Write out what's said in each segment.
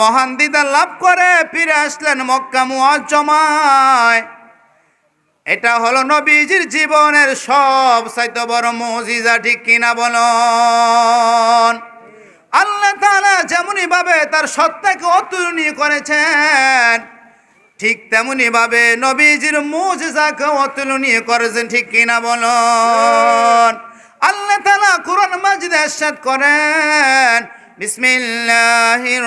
মহান দিদা লাভ করে, ফিরে আসলেন মক্কা মুআজ্জমায়। এটা হলো নবীজির জীবনের সব চাইতে বড় মজিজা, ঠিক কিনা বলন? আল্লাহ তাআলা যেমনই ভাবে তার সত্তাকে অতুলনীয় করেছেন, ঠিক তেমনি ভাবে নবীজির মুজিজাকে অতুলনীয় করেছেন, ঠিক কিনা বলন? আল্লাহ তাআলা কোরআন মাজিদে করেন, বিসমিল্লাহির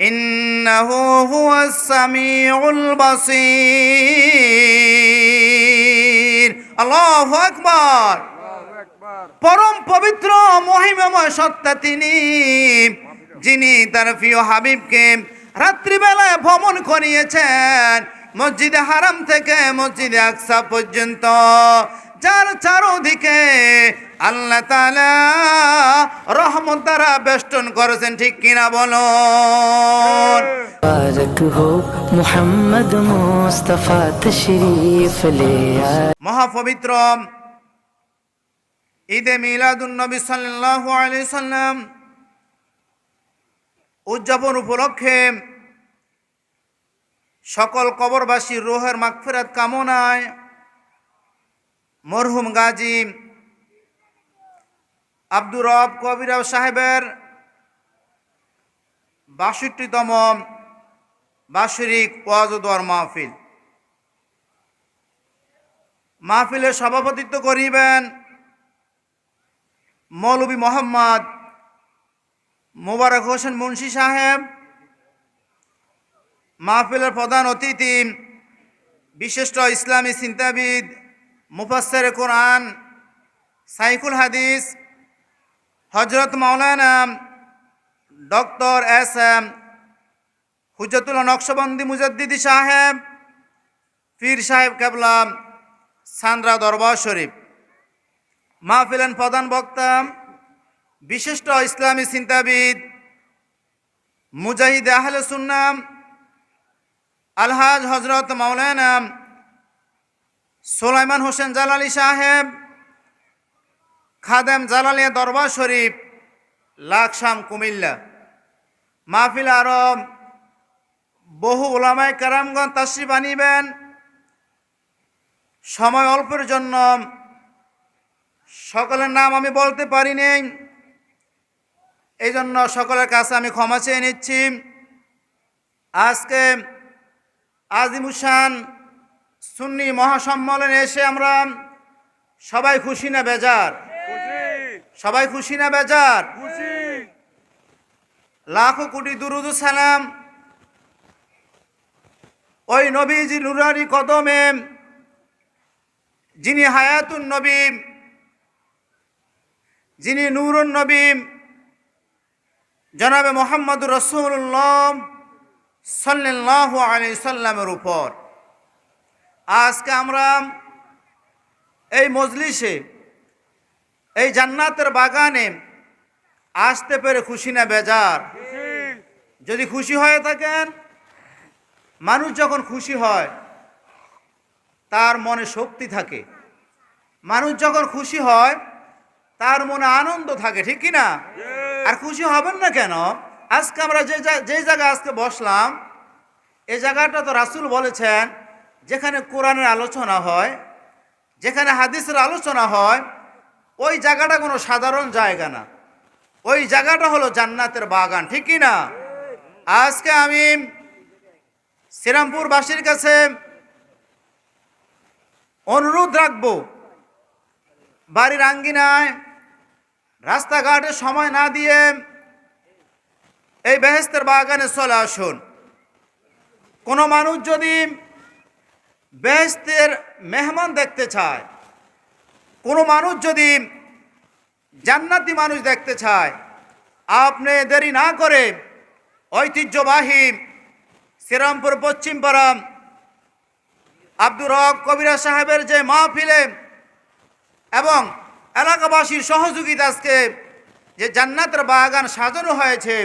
ইন্নাহু হুয়াস সামিউল বাসীর। আল্লাহু আকবার। পরম পবিত্র, মহিমময় সত্তা তিনি। যিনি তার প্রিয় হাবিবকে রাত্রিবেলায় ভ্রমণ করিয়েছেন মসজিদে হারাম থেকে মসজিদে আকসা পর্যন্ত। যার চারোদিকে আল্লাহ তালা রহমত দ্বারা বেষ্টন করেছেন ঠিক কিনা বলো মুস্তফা তশরীফ লে মহাপবিত্র ঈদে মিলাদুন্নবী সাল্লাল্লাহু আলাইহি সাল্লাম উদযাপন উপলক্ষে সকল কবরবাসীর রোহের মাগফিরাত কামনায় মরহুম গাজী আব্দুর রব কবিরাব সাহেবের বাষট্টিতম বাৎসরিক ওয়াজদোয়ার মাহফিল মাহফিলের সভাপতিত্ব করিবেন মৌলবী মোহাম্মদ মোবারক হোসেন মুন্সি সাহেব। মাহফিলের প্রধান অতিথি বিশিষ্ট ইসলামী চিন্তাবিদ মুফাসের কোরআন সাইকুল হাদিস হজরত মাওলানা doctor S M Hujjatul Naqshbandi Mujaddidi সাহেব, পীর সাহেব কেবলা সান্দ্রা দরবার শরীফ। মাহফিলেন প্রধান বক্তা, বিশিষ্ট ইসলামী চিন্তাবিদ মুজাহিদ আহলে সুন্নাম আলহাজ হজরত মাওলানা সোলাইমান হোসেন জালালি সাহেব খাদেম জালালিয়া দরবার শরীফ, লাকসাম, কুমিল্লা। মাহফিল আরব, বহু ওলামায় কারামগঞ্জ তাশরিফ আনিবেন। সময় অল্পের জন্য, সকলের নাম আমি বলতে পারি নেই। এই জন্য সকলের কাছে আমি ক্ষমা চেয়ে নিচ্ছি। আজকে আজিমুসান সুন্নি মহাসম্মেলনে এসে আমরা সবাই খুশি না বেজার। সবাই খুশি না বেজার? লাখো কোটি দুরুদু সালাম। ওই নবীজি নুরারি কদমে যিনি হায়াতুন নবী যিনি নূরুন নবী জনাবে মোহাম্মদ রসুল্লাহ সাল্লাহ আলি সাল্লামের উপর। আজকে আমরা এই মজলিসে এই জান্নাতের বাগানে আসতে পেরে খুশি না বেজার। যদি খুশি হয়ে থাকেন, মানুষ যখন খুশি হয়, তার মনে শক্তি থাকে। মানুষ যখন খুশি হয়, তার মনে আনন্দ থাকে, ঠিক কি না আর খুশি হবেন না কেন? আজকে আমরা যে যে জায়গায় আজকে বসলাম এই জায়গাটা তো রাসূল বলেছেন, যেখানে কোরআনের আলোচনা হয়, যেখানে হাদিসের আলোচনা হয় ওই জায়গাটা কোনো সাধারণ জায়গা না। ওই জায়গাটা হলো জান্নাতের বাগান, ঠিক কি না? আজকে আমি শ্রীরামপুরবাসীর কাছে অনুরোধ রাখব, বাড়ির আঙ্গিনায় রাস্তাঘাটে সময় না দিয়ে এই বেহেস্তের বাগানে চলে আসুন। কোনো মানুষ যদি বেহেস্তের মেহমান দেখতে চায় কোনো মানুষ যদি জান্নাতি মানুষ দেখতে চায়, আপনি দেরি না করে ঐতিহ্যবাহী শ্রীরামপুর পশ্চিমপাড়া আব্দুর রক কবিরা সাহেবের যে মাহফিলে এবং এলাকাবাসীর সহযোগিতা আজকে যে জান্নাতের বাগান সাজানো হয়েছে,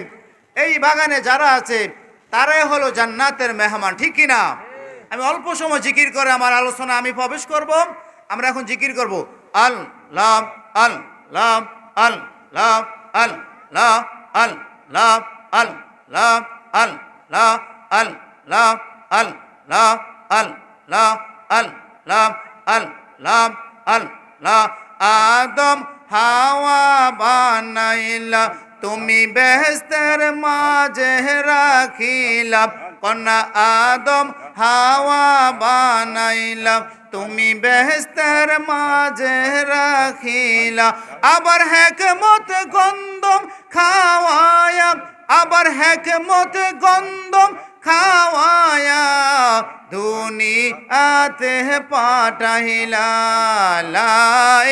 এই বাগানে যারা আছে, তারাই হলো জান্নাতের মেহমান, ঠিক কিনা? আমি অল্প সময় জিকির করে আমার আলোচনা আমি প্রবেশ করব, আমরা এখন জিকির করব। আল লাম আল লাম আল লাম আল লা আল লাম আল লাম আল লা আল লাম আল লা আল লা আল লাম আল লাম আল লা আদম হাওয়া বানাইলা তুমি বেহেস্তের মাঝে রাখিলা কন্যা আদম হাওয়া বানাইলা, তুমি বেহেস্তের মাঝে রাখিলা। আবার হেকমত গন্ধম খাওয়ায়া, আবার হেকমত গন্ধম খাওয়ায়া, দুনিয়াতে পাঠাইলা। লা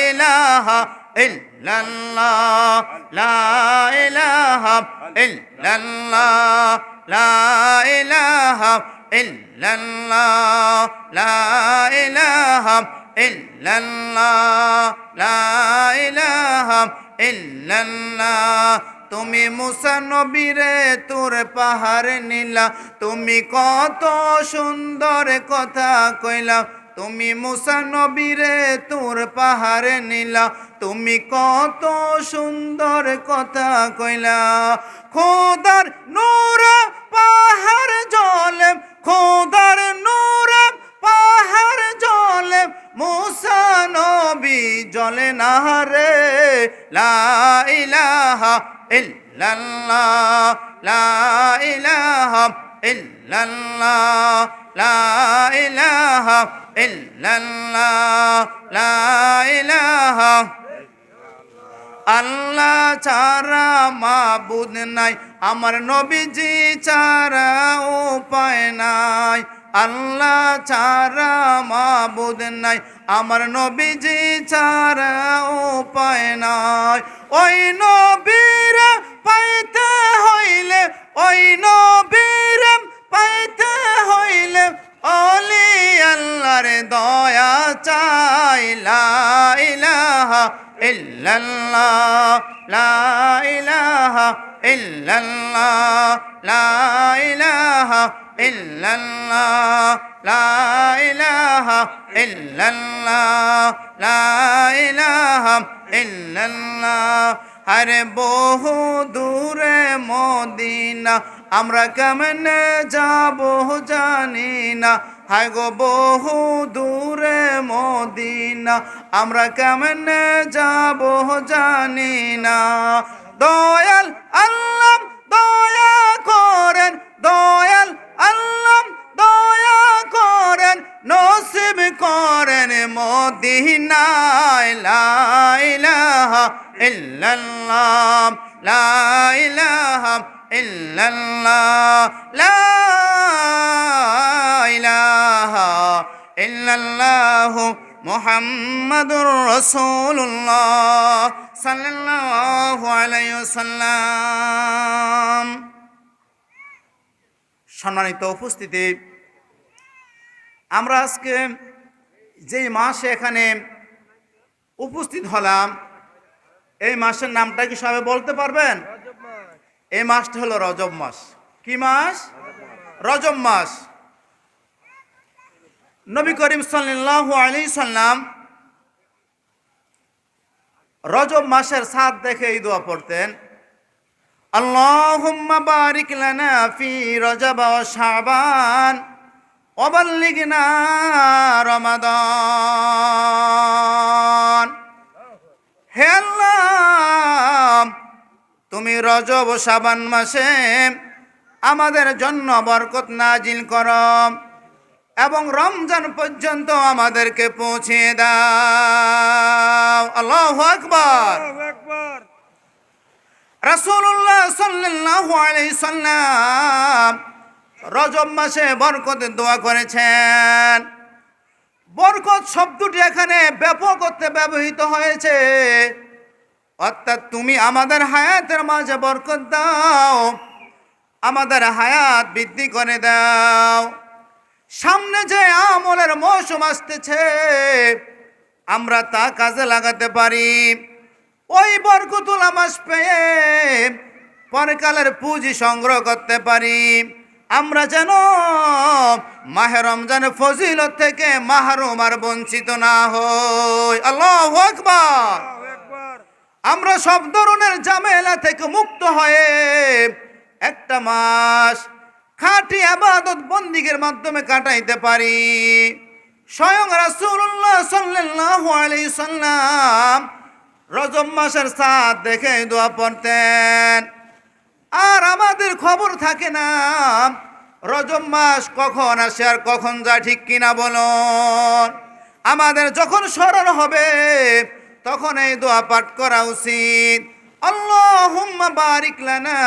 ইলাহা ইল্লাল্লাহ, লা ইলাহা ইল্লাল্লাহ, লা ইলাহা ইল্লাল্লাহ, লা ইলাহা তুমি মুসা নবীরে তোর পাহাড় নিলা, তুমি কত সুন্দর কথা কইলা। তুমি মুসা নবীরে তোর পাহাড় নিলা, তুমি কত সুন্দর কথা কইলা। খোদার নূর পাহাড় জলে খোদার নূর পাহাড় জলে, মুসা নবী জলে না রে। লা ইলাহা ইল্লাল্লাহ, লা ইলাহা ইল্লাল্লাহ, লা ইলাহা ইল্লাল্লাহ, লা আল্লাহ ছাড়া মাবুদ নাই। আমার নবীজি ছাড়া উপায় নাই, আল্লাহ ছাড়া মাবুদ নাই। আমার নবীজি ছাড়া উপায় নাই। ওই নবীর পাইতে হইলে, ওই নবীর পাইতে হইলে অলি আল্লাহর দয়া চাই, লা ইলাহা ইল্লাল্লাহ, লা ইলাহা ইল্লাল্লাহ, লা ইলাহা ইল্লাল্লাহ, লা ইলাহা ইল্লাল্লাহ, লা ইলাহা ইল্লাল্লাহ। আরে বহু দূরে মদিনা, আমরা কেমনে যাব জানি না। হায় গো বহু দূরে মদিনা, আমরা কেমনে যাব জানি না। দয়াল আল্লাহ দয়া করেন, দয়াল আল্লাহ দয়া করেন, নসিব করেন মদিনায়। লা ইলাহা ইল্লাল্লাহ, লা ইলাহা ইল্লাল্লাহ, লা ইলাহা ইল্লাল্লাহ মুহাম্মাদুর রাসূলুল্লাহ সাল্লাল্লাহু আলাইহি ওয়াসাল্লাম। সম্মানিত উপস্থিতি আমরা আজকে যেই মাসে এখানে উপস্থিত হলাম এই মাসের নামটা কি সবাই বলতে পারবেন? এই মাসটা হলো রজব মাস। কি মাস। রজব মাস। নবী করিম সাল্লাল্লাহু আলাইহি সাল্লাম রজব মাসের সাত দেখে এই দোয়া পড়তেন বারিক লানা ফি রজব ওয়া শাবান ওয়াবাল্লিগনা রমাদান। হে আল্লাহ, তুমি রজব ও শাবান মাসে আমাদের জন্য বরকত নাজিল করো। এবং রমজান পর্যন্ত আমাদেরকে পৌঁছে দাও। আল্লাহ আকবার। রাসূলুল্লাহ সাল্লাল্লাহু আলাইহি সাল্লাম রজব মাসে বরকতের দোয়া করেছেন। বরকত শব্দটি এখানে ব্যাপক অর্থে ব্যবহৃত হয়েছে। অর্থাৎ তুমি আমাদের হায়াতের মাঝে বরকত দাও আমাদের হায়াত বৃদ্ধি করে দাও। সামনে যে আমলের মৌসুম আসতেছে আমরা তা কাজে লাগাতে পারি। ওই বরকতুল মাস পেয়ে পরকালের পুঁজি সংগ্রহ করতে পারি। আমরা যেন মাহে রমজানের ফজিলত থেকে মাহরুম আর বঞ্চিত না হই। আল্লাহ আকবার। আমরা সব ধরনের ঝামেলা থেকে মুক্ত হয়ে একটা মাস খাঁটি আবাদত বন্দিগের মাধ্যমে কাটাইতে পারি। স্বয়ং রাসূলুল্লাহ সাল্লাল্লাহু আলাইহি সাল্লাম রজব মাসের সাত দেখে দোয়া পড়তেন। আর আমাদের খবর থাকে না, রজব মাস কখন আসে আর কখন যায় ঠিক কিনা বলুন। আমাদের যখন স্মরণ হবে, তখন এই দোয়া পাঠ করা উচিত। আল্লাহুম্মা বারিক লানা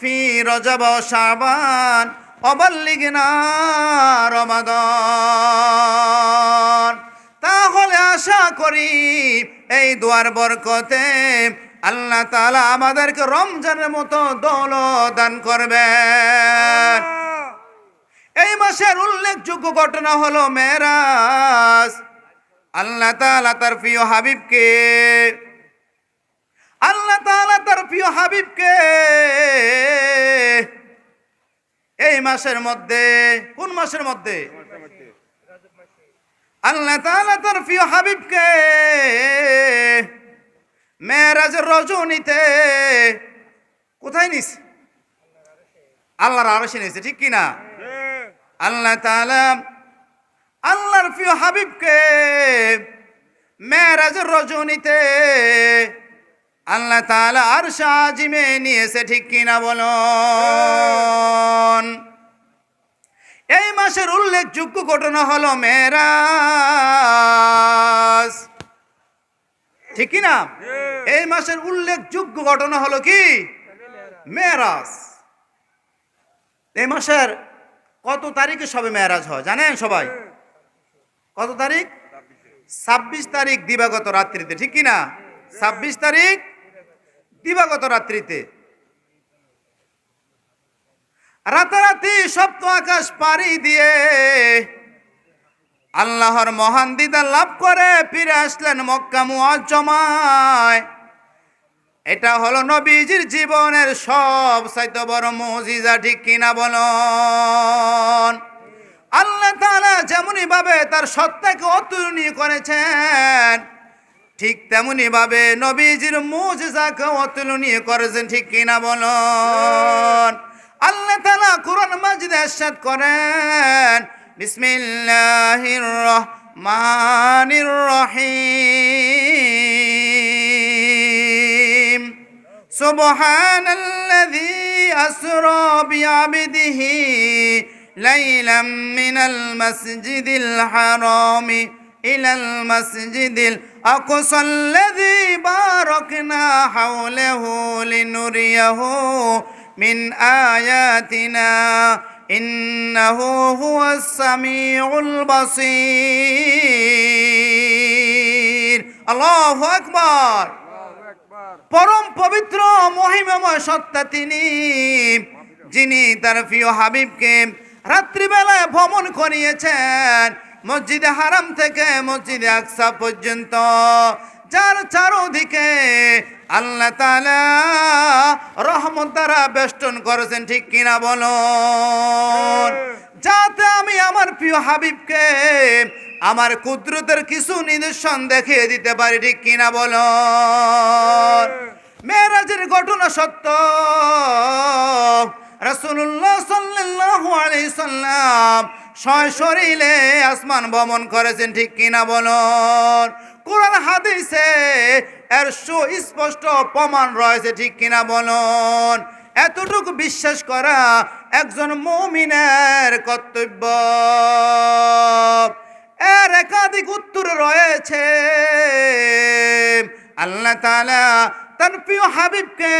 ফি রজব শাবান অবাল্লিগনা রমাদান। তাহলে আশা করি এই দুয়ার বরকতে আল্লাহ তালা আমাদেরকে রমজানের মতো দৌল দান করবেন। এই মাসের উল্লেখযোগ্য ঘটনা হলো মেরাজ আল্লাহ তালা তার প্রিয় হাবিবকে আল্লাহ তাআলা তার প্রিয় হাবিবকে এই মাসের মধ্যে, কোন মাসের মধ্যে? আল্লাহ তাআলা তার প্রিয় হাবিবকে মেয়েরাজের রজনীতে কোথায় নিস? আল্লাহর আরশে নিয়েছে, ঠিক কিনা? আল্লাহ তাআলা আল্লাহর প্রিয় হাবিবকে মেয়েরাজের রজনীতে আল্লাহ তাআলা আর সাজিমে নিয়েছে ঠিক কিনা বলুন? এই মাসের উল্লেখযোগ্য ঘটনা হলো মেরাজ ঠিক কি না এই মাসের উল্লেখযোগ্য ঘটনা হলো কি? মেরাজ এই মাসের কত তারিখে সবে মেরাজ হয় জানেন সবাই? কত তারিখ? ছাব্বিশ তারিখ দিবাগত রাত্রিতে ঠিক কি না ছাব্বিশ তারিখ দিবাগত রাত্রিতে। রাতারাতি সপ্ত আকাশ পাড়ি দিয়ে আল্লাহর মহান দিদার লাভ করে ফিরে আসলেন মক্কা মুআজ্জমায়। এটা হলো নবীজির জীবনের সব, চাইতে বড় মজিজা ঠিক কিনা বলন। আল্লাহ তাআলা যেমনই ভাবে তার সত্তাকে অতুলনীয় করেছেন ঠিক তেমনি ভাবে নবীজির মোজেজাকে অতুলনীয় করেছেন, ঠিক কিনা বলুন? আল্লাহ তালা কোরআন মাজিদ এরশাদ করেন, বিসমিল্লাহির রহমানির রহিম। সুবহানাল্লাযী আসরা বিআবদিহি লাইলাম মিনাল মাসজিদিল হারামি। إلى المسجد الأقصى الذي باركنا حوله لنريه من آياتنا إنه هو السميع البصير الله أكبر পরম পবিত্র মহিমাময় সত্তা তিনি যিনি তার প্রিয় হাবিবকে রাত্রিবেলায় ভ্রমণ করিয়েছেন মসজিদে হারাম থেকে মসজিদে আকসা পর্যন্ত যার চারোদিকে আল্লাহ তাআলা রহমত দ্বারা বেষ্টন করেছেন ঠিক কিনা বলুন? যাতে আমি আমার প্রিয় হাবিবকে আমার কুদরতের কিছু নিদর্শন দেখিয়ে দিতে পারি ঠিক কিনা বলুন? মেরাজের ঘটনা সত্য। রাসূলুল্লাহ সাল্লাল্লাহু আলাইহি সাল্লাম ছয় শরীরে আসমান ভ্রমণ করেছেন, ঠিক কিনা বলুন? কোরআন হাদিসে এর সুস্পষ্ট প্রমাণ রয়েছে, ঠিক কিনা বলুন? এতটুকু বিশ্বাস করা একজন মুমিনের কর্তব্য। এর একাধিক উত্তর রয়েছে। আল্লাহ তাআলা তার প্রিয় হাবিবকে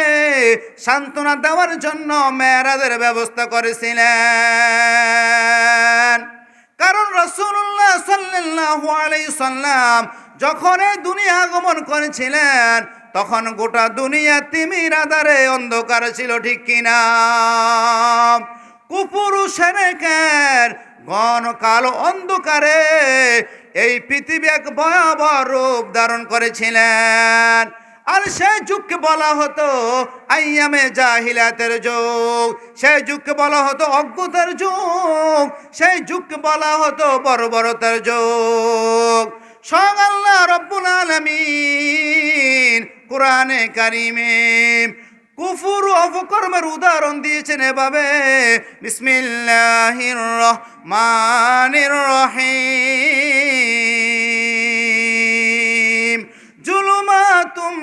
সান্ত্বনা দেওয়ার জন্য মেয়েরাদের ব্যবস্থা করেছিলেন। কারণ রসুল্লাহ সাল্লাল্লাহু আলাইহি সাল্লাম যখন এই দুনিয়া আগমন করেছিলেন, তখন গোটা দুনিয়া তিমির আধারে অন্ধকার ছিল, ঠিক কিনা? কুপুরু সেনেকের ঘন কালো অন্ধকারে এই পৃথিবী এক ভয়াবহ রূপ ধারণ করেছিলেন। আর সেই যুগকে বলা হতো, আইয়ামে জাহিলাতের যুগ। সেই যুগকে বলা হতো অজ্ঞতার যুগ। সেই যুগকে বলা হতো বর্বরতার যুগ। সং রব্বুল আলামিন কোরআনে কারিমে কুফুর অপকর্মের উদাহরণ দিয়েছেন এভাবে, বিসমিল্লাহির রহমানির রহিম। জুলুমাতুম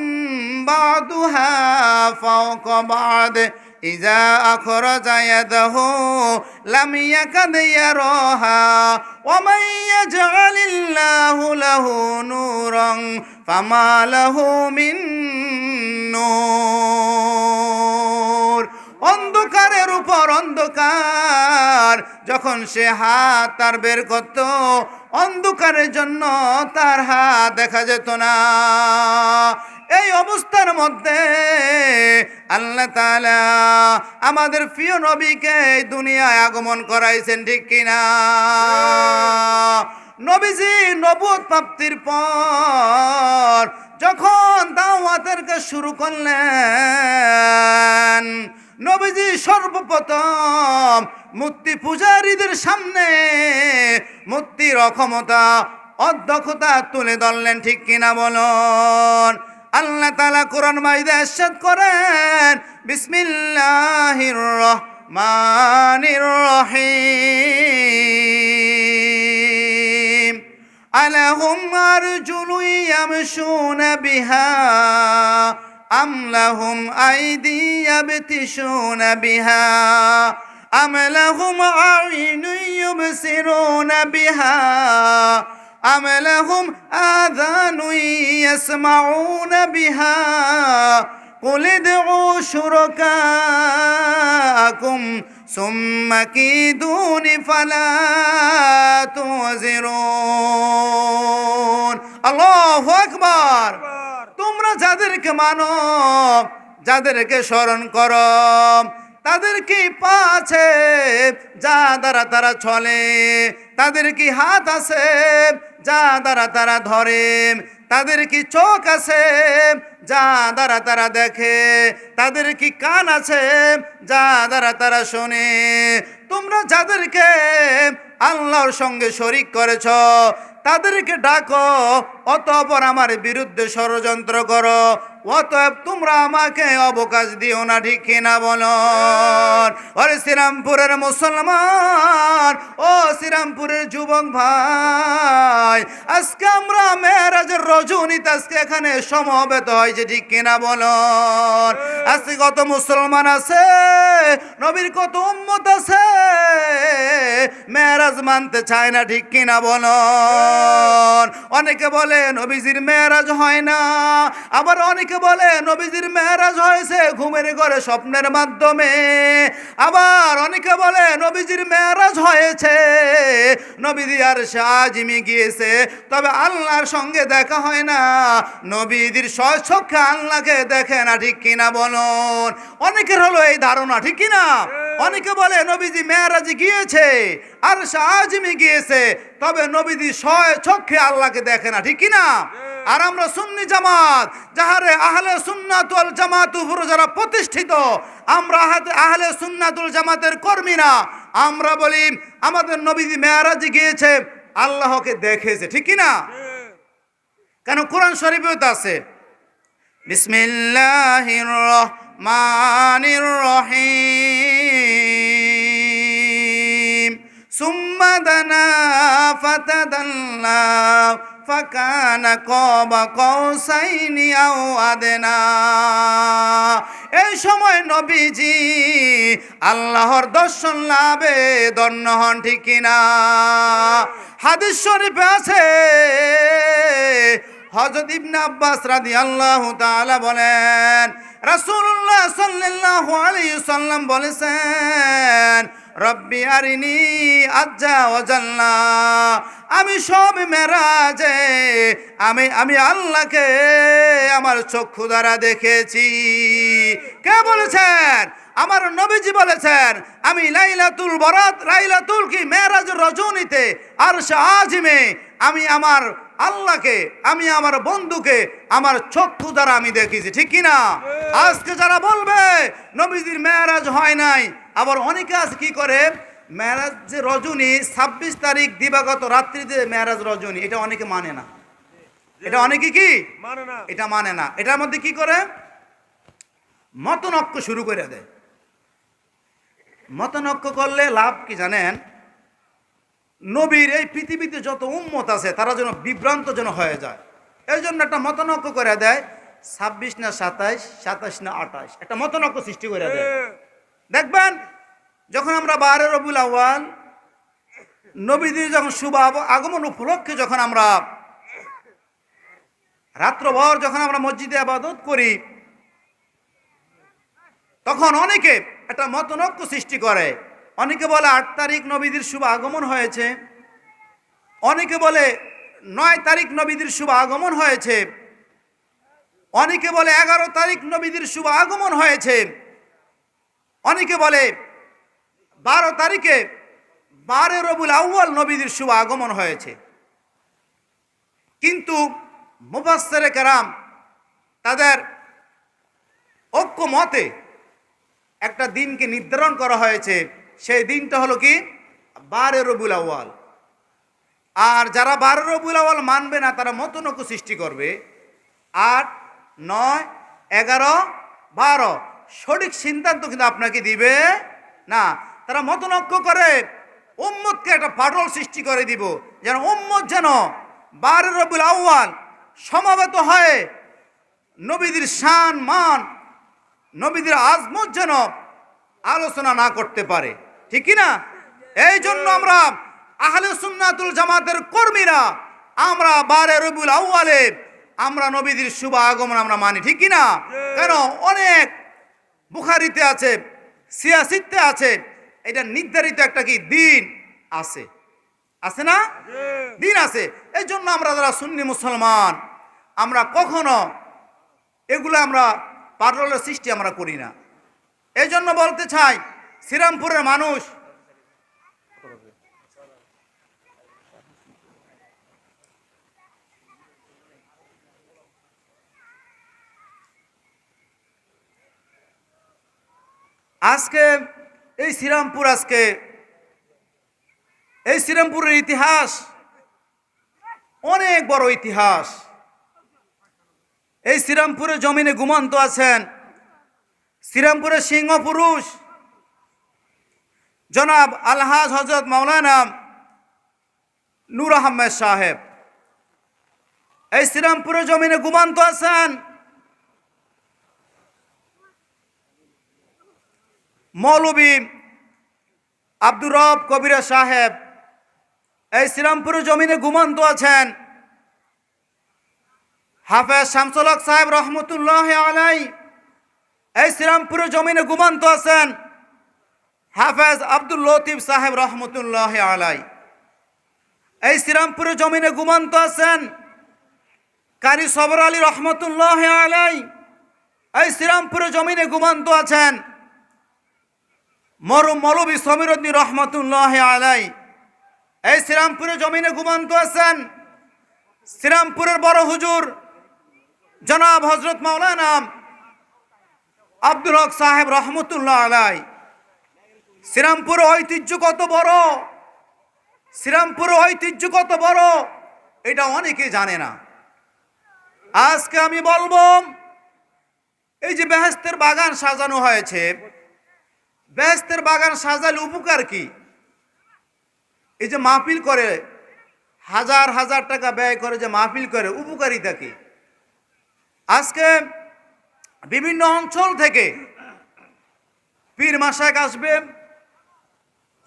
بعضها فوق بعض إذا أخرج يده لم يكد يراها ومن يجعل الله له نورا فما له من نور অন্ধকারের উপর অন্ধকার। যখন সে হাত তার বের করত, অন্ধকারের জন্য তার হাত দেখা যেত না। এই অবস্থার মধ্যে আল্লাহ তাআলা আমাদের প্রিয় নবীকে দুনিয়ায় আগমন করাইছেন, ঠিক কিনা? নবীজি নবুয়ত প্রাপ্তির পর যখন দাওয়াতের কাজ শুরু করলেন নবীজি সর্বপ্রথম মূর্তি পূজারীদের সামনে মূর্তির অক্ষমতা, অধ্যক্ষতা তুলে ধরলেন, ঠিক কিনা বলুন? আল্লাহ তালা কোরআন মাইদা এরশাদ করেন, বিসমিল্লাহির রহমানির রহিম। আলাহুম আরজুলু ইয়ামশুন বিহা। أم لهم أيدي يبتشون بها أم لهم أعين يبصرون بها أم لهم آذان يسمعون بها قل ادعوا شركاءكم ثم كيدون فلا توزرون الله أكبر. তোমরা যাদেরকে মানো, যাদেরকে স্মরণ করো, তাদের কি পা আছে যা দ্বারা তারা চলে? তাদের কি হাত আছে যা দ্বারা তারা ধরে? তাদের কি চোখ আছে যা দ্বারা তারা দেখে? তাদের কি কান আছে যা দ্বারা তারা শোনে? তোমরা যাদেরকে আল্লাহর সঙ্গে শরিক করেছ, তাদেরকে ডাকো অতঃপর আমার বিরুদ্ধে ষড়যন্ত্র করো। অতএব তোমরা আমাকে অবকাশ দিও না, ঠিক কিনা বলো? ওরে শ্রীরামপুরের মুসলমান, ও শ্রীরামপুরের যুবক ভাই, আজকে আমরা মেয়েরাজের রজনীতে আজকে এখানে সমবেত হয়েছে, ঠিক কিনা বলো? আজকে কত মুসলমান আছে, নবীর কত উম্মত আছে, মেয়েরাজ মানতে চায় না, ঠিক কিনা বলো? অনেকে বলে নবীজির মেয়েরাজ হয় না। আবার অনেকে বলে নবীজির মেয়েরাজ হয়েছে ঘুমের ঘরে স্বপ্নের মাধ্যমে। আবার অনেকে বলে নবীজির মেয়েরাজ হয়েছে। নবীজি আর সাজিমি গিয়েছে। তবে আল্লাহর সঙ্গে দেখা হয় না। নবীদের স্বচক্ষে আল্লাহকে দেখে না ঠিক কিনা বলুন? অনেকের হলো এই ধারণা ঠিক কিনা? অনেকে বলে নবীজি মেয়েরাজি গিয়েছে আর সাজিমি গিয়েছে। তবে নবীজি ছয় চক্ষে আল্লাহকে দেখে না ঠিক কিনা? আর আমরা সুন্নি জামাত যাহারে আহলে সুন্নাতুল জামাত উপর যারা প্রতিষ্ঠিত আমরা আহলে সুন্নাতুল জামাতের কর্মী না আমরা বলি আমাদের নবীজি মেয়ারাজি গিয়েছে আল্লাহকে দেখেছে ঠিক কিনা? কেন কোরআন শরীফেও তো আছে। বিসমিল্লাহির রহমানির রহিম। সুম্মা এই সময় আল্লাহর দর্শন লাভে দন্য হন, ঠিক কিনা? হাদিস শরীফে আছে হজরত আব্বাস রাদিয়াল্লাহু তাআলা বলেন, রাসূলুল্লাহ সাল্লাল্লাহু আলাইহি সাল্লাম বলেছেন রব্বি আরিনি আজ্জা ওয়াজাল্লা আমি সব মেরাজে আমি আমি আল্লাহকে আমার চক্ষু দ্বারা দেখেছি। কে বলেছেন? আমার নবীজি বলেছেন আমি লাইলাতুল বরাত লাইলাতুল কি মেরাজ রজনীতে আর আজিমে আমি আমার আল্লাহকে আমি আমার বন্ধুকে আমার চক্ষু দ্বারা আমি দেখেছি। ঠিক কি না আজকে যারা বলবে নবীজির মেয়ারাজ হয় নাই আবার অনেকে আছে কি করে? মেয়ারাজ যে রজনী ছাব্বিশ তারিখ দিবাগত রাত্রিতে মেয়ারাজ রজনী এটা অনেকে মানে না। এটা অনেকে কি? মানে না। এটা মানে না। এটার মধ্যে কি করে? মতনক্য শুরু করে দেয়। মতনক্য করলে লাভ কি জানেন? নবীর এই পৃথিবীতে যত উম্মত আছে তারা যেন বিভ্রান্ত যেন হয়ে যায়। এই জন্য একটা মতনক্য করে দেয় ছাব্বিশ না সাতাইশ সাতাইশ না আঠাইশ। একটা মতনক্য সৃষ্টি করে দেয়। দেখবেন, যখন আমরা বারে রবুল আওয়াল নবীদের যখন শুভ আগমন উপলক্ষে যখন আমরা রাত্রভর যখন আমরা মসজিদে আবাদত করি, তখন অনেকে একটা মতনক্য সৃষ্টি করে। অনেকে বলে আট তারিখ নবীদের শুভ আগমন হয়েছে। অনেকে বলে নয় তারিখ নবীদের শুভ আগমন হয়েছে। অনেকে বলে এগারো তারিখ নবীদের শুভ আগমন হয়েছে। অনেকে বলে, বারো তারিখে বারে রবুল আউ্য়াল নবীদের শুভ আগমন হয়েছে। কিন্তু মুবাসের কেরাম তাদের ঐক্য মতে একটা দিনকে নির্ধারণ করা হয়েছে। সেই দিনটা হলো কি? বারে রবুল আউ্য়াল। আর যারা বারে রবুল আউ্য়াল মানবে না, তারা মতনৈক্য সৃষ্টি করবে। আট, নয়, এগারো, বারো। সঠিক সিদ্ধান্ত কিন্তু আপনাকে দিবে। না, তারা মতনৈক্য করে, উম্মতকে একটা পাটল সৃষ্টি করে দিব। যেন উম্মত যেন বারে রবুল আউ্য়াল সমাবেত হয়, নবীদের শান, মান, নবীদের আজমত যেন আলোচনা না করতে পারে। ঠিক না? এই জন্য আমরা আহলে সুন্নাতুল জামাতের কর্মীরা, আমরা বারে রবিউল আউয়ালে, আমরা নবীদের শুভ আগমন আমরা মানি। ঠিক না? কেন? অনেক বুখারিতে আছে সিয়াসিতে আছে এটা নির্ধারিত একটা কি? দিন আছে। আছে না? দিন আছে। এই জন্য আমরা যারা সুন্নি মুসলমান আমরা কখনো এগুলো আমরা পাটলের সৃষ্টি আমরা করি না। এই জন্য বলতে চাই শ্রীরামপুরের মানুষ আজকে এই শ্রীরামপুর আজকে, এই শ্রীরামপুরের ইতিহাস অনেক বড় ইতিহাস। এই শ্রীরামপুরের জমিনে ঘুমন্ত আছেন শ্রীরামপুরের সিংহ পুরুষ জনাব আলহাজ হজরত মাওলানা নূর আহমেদ সাহেব। এই শ্রীরামপুরের জমিনে ঘুমান্ত আছেন মৌলবী আব্দুর রব কবিরা সাহেব, এই শ্রীরামপুরের জমিনে ঘুমান্ত আছেন। হাফেজ শামসুল হক সাহেব রহমতুল্লাহ আলাই, এই শ্রীরামপুরের জমিনে ঘুমান্ত আছেন। হাফেজ আব্দুল লতিফ সাহেব রহমতুল্লাহ আলাই, এই শ্রীরামপুরের জমিনে ঘুমান্ত আছেন। কারি সবর আলী রহমতুল্লাহ আলাই, এই শ্রীরামপুরের জমিনে ঘুমান্ত আছেন। মরু মৌলবী সমীরুদ্দিন রহমতুল্লাহ আলাই। এই শ্রীরামপুরের জমিনে ঘুমান্ত আছেন শ্রীরামপুরের বড় হুজুর জনাব হজরত মাওলানা আব্দুল হক সাহেব রহমতুল্লাহ আলাই। শ্রীরামপুর ঐতিহ্য কত বড়? শ্রীরামপুর ঐতিহ্য কত বড়? এটা অনেকে জানে না। আজকে আমি বলব, এই যে বেহেস্তের বাগান সাজানো হয়েছে বেহেস্তের বাগান সাজালে উপকার কি? এই যে মাহফিল করে, হাজার হাজার টাকা ব্যয় করে যে মাহফিল করে, উপকারিতা কি? আজকে বিভিন্ন অঞ্চল থেকে পীর মাসাক আসবে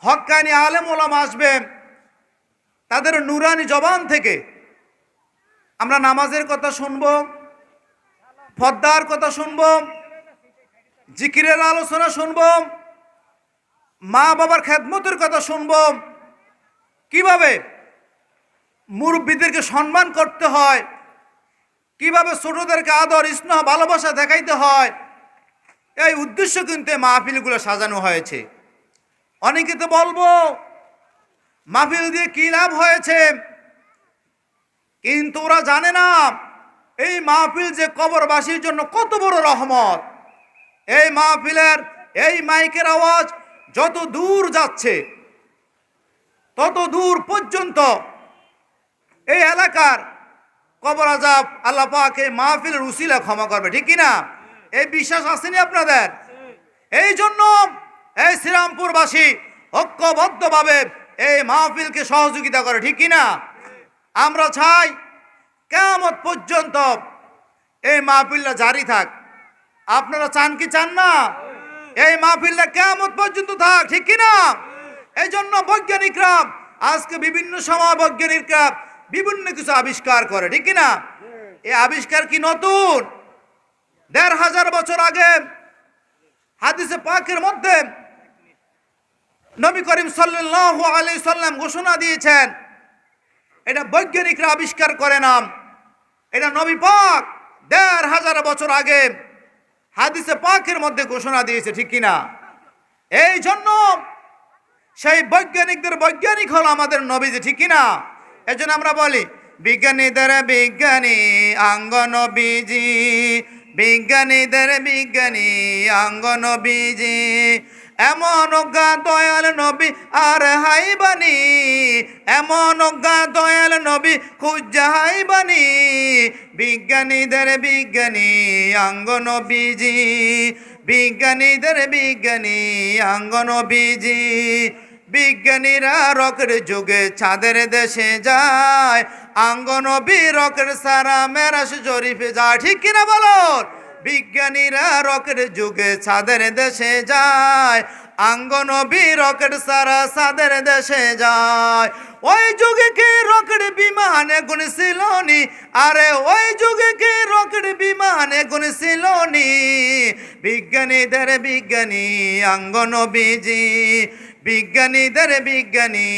হক্কানি আলেম ওলাম আসবে, তাদের নুরানি জবান থেকে আমরা নামাজের কথা শুনব ফদ্দার কথা শুনব, জিকিরের আলোচনা শুনব মা বাবার খেদমতের কথা শুনব। কীভাবে মুরব্বীদেরকে সম্মান করতে হয়? কীভাবে ছোটদেরকে আদর, স্নেহ, ভালোবাসা দেখাইতে হয়? এই উদ্দেশ্য কিন্তু মাহফিলগুলো সাজানো হয়েছে। অনেকে তো বলব, মাহফিল দিয়ে কি লাভ হয়েছে? কিন্তু ওরা জানে না, এই মাহফিল যে কবরবাসীর জন্য কত বড় রহমত। এই মাহফিলের এই মাইকের আওয়াজ যত দূর যাচ্ছে, তত দূর পর্যন্ত এই এলাকার কবর আজাব আল্লাহ পাক এই মাহফিলের উসিলা ক্ষমা করবে, ঠিক কিনা? এই বিশ্বাস আসেনি আপনাদের? এই জন্য এই শ্রীরামপুরবাসী ঐক্যবদ্ধভাবে এই মাহফিলকে সহযোগিতা করে, ঠিক কিনা? আমরা চাই কেমন পর্যন্ত এই মাহফিলটা জারি থাক। আপনারা চান কি চান না? এই মাহফিলটা কেমন পর্যন্ত থাক, ঠিক কিনা এই জন্য বৈজ্ঞানিকরা আজকে বিভিন্ন সময় বৈজ্ঞানিকরা বিভিন্ন কিছু আবিষ্কার করে, ঠিক কিনা এই আবিষ্কার কি নতুন? দেড় হাজার বছর আগে হাদিসে পাকের মধ্যে নবী করিম সাল্লাল্লাহু আলাইহি সাল্লাম ঘোষণা দিয়েছেন, এটা বৈজ্ঞানিকরা আবিষ্কার করে নাম। এটা নবী পাক দেড় হাজার বছর আগে হাদিসে পাকের মধ্যে ঘোষণা দিয়েছে, ঠিক কিনা? এই জন্য সেই বৈজ্ঞানিকদের বৈজ্ঞানিক হল আমাদের নবীজি, ঠিক কিনা? এই জন্য আমরা বলি, বিজ্ঞানীদের বিজ্ঞানী আঙ্গ নবীজি, বিজ্ঞানীদের বিজ্ঞানী আঙ্গ নবীজি। এমন অজ্ঞা দয়াল নবী আর হাইবানি এমন অজ্ঞা দয়াল নবী খুঁজা হাইবানি বিজ্ঞানীদের বিজ্ঞানী আঙ্গ নবীজি। বিজ্ঞানীদের বিজ্ঞানী আঙ্গ নবীজি। বিজ্ঞানীরা রকের যুগে চাঁদের দেশে যায়। আঙ্গনবী রকের সারা মেরাস জরিফে যায় ঠিক কিনা বলো? বিজ্ঞানীরা রকেট যুগে চাঁদের দেশে যায়, আঙ্গনবী রকেট সারা চাঁদের দেশে যায়। ওই যুগে কি রকেট বিমানে গুণ ছিলনি আরে ওই যুগে কি রকেট বিমানে গুণ ছিলনি বিজ্ঞানীদের বিজ্ঞানী আঙ্গনবীজি, বিজ্ঞানীদের বিজ্ঞানী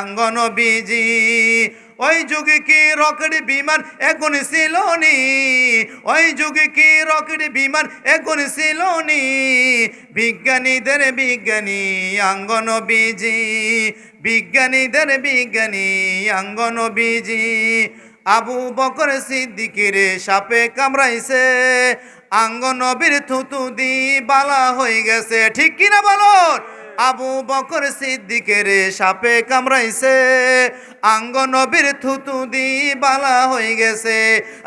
আঙ্গনবীজি। ওই যুগে কি রকেট বিমান এখন ছিলনি? ওই যুগে কি রকেট বিমান এখন ছিলনি? বিজ্ঞানীদের বিজ্ঞানী আঙ্গন বিজি, বিজ্ঞানীদের বিজ্ঞানী আঙ্গন বিজি। আবু বকর সিদ্দিকের সাপে কামড়াইছে, আঙ্গনবীর থুতু দি বালা হয়ে গেছে। ঠিক কিনা বলুন? আবু বকর সিদ্দিকের সাপে কামড়াইছে। আঙ্গ নবীর থুতু দি বালা হয়ে গেছে।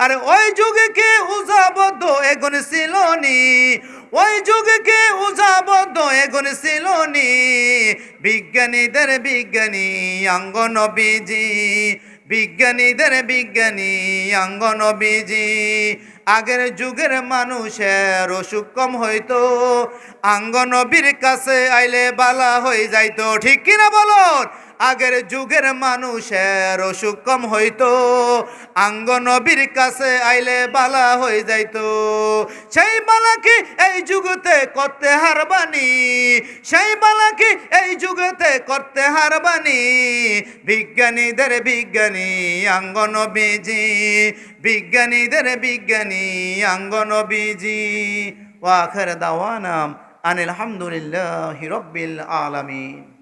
আর ওই যুগে কে উজাবদ্ধ এগুন ছিলনি ওই যুগে কে উজাবদ্ধ এগুন ছিলনি বিজ্ঞানীদের বিজ্ঞানী আঙ্গ নবীজি। বিজ্ঞানীদের বিজ্ঞানী আঙ্গ নবীজি। আগের যুগের মানুষের অসুখ কম হইতো। আঙ্গনবীর কাছে আইলে বালা হয়ে যাইতো। ঠিক কিনা বলুন? আগের যুগের মানুষের অসুখ কম হইতো। আঙ্গ নবীর কাছে আইলে বালা হয়ে যাইতো। সেই বালা কি এই যুগতে করতে হারবানি? সেই বালা কি এই যুগতে করতে হারবানি? বিজ্ঞানীদের বিজ্ঞানী আঙ্গ নবীজি বিজ্ঞানীদের বিজ্ঞানী আঙ্গ নবীজি ওয়াখের দাওয়ানাম আনিল হামদুলিল্লাহি রব্বিল আলামিন।